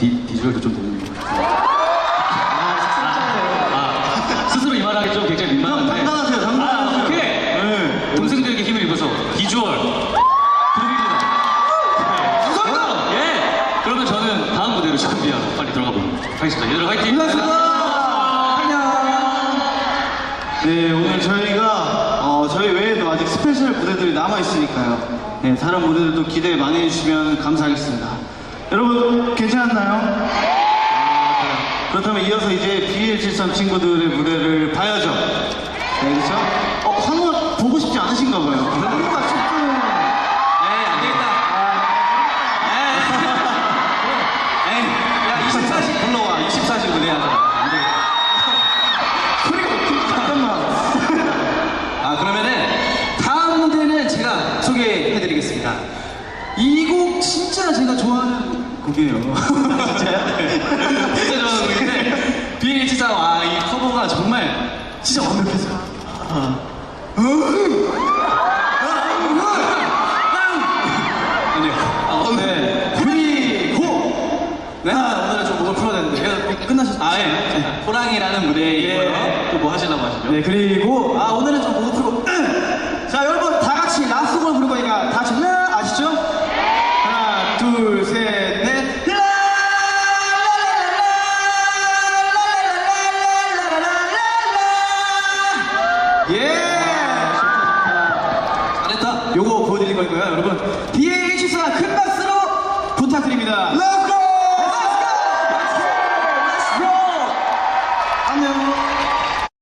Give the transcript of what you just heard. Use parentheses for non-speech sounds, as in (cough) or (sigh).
비, 비주얼도 좀 되는 것 같아요. 아, 스스로 이 말하기 좀 굉장히 민망한데. 당당하세요, 당당하세요. 아, 오케이. 네. 동생들에게 힘을 입어서 비주얼. 그룹입니다. 감사합니다. 예. 그러면 저는 다음 무대로 준비하고 빨리 들어가 보도록 하겠습니다. 얘들아 화이팅! 네, 오늘 저희가 어, 저희 외에도 아직 스페셜 무대들이 남아 있으니까요. 네, 다른 무대들도 기대 많이 해주시면 감사하겠습니다. 여러분 그래요. 그렇다면 이어서 이제 BL73 친구들의 무대를 봐야죠. 네, 그렇죠? 어, 한번 보고 싶지 않으신가 봐요. 뭔가 조금 에이 안 되겠다. 에이, 에이, 야 24시 불러와. 24시 무대하자. 안 되겠다. 그리고 잠깐만. 아 그러면은 다음 무대는 제가 소개해드리겠습니다. 이 곡 진짜 제가 좋아하는 곡이에요. 진짜요? (laughs) 진짜 좋아하는 곡인데 비일치사 와이 커버가 정말 진짜 완벽했어요. 아니요. 아, 네. 그리고 네. 오늘은 좀 목을 풀어야 되는데 이거 끝나셨어요? 아 예. 호랑이라는 무대이고요. 또뭐 하시려고 하시죠? 네, 그리고 아 오늘은 좀 목을 풀고 예! 잘했다. 요거 보여드릴 거니까요 여러분 BA24 큰 박수로 부탁드립니다 go!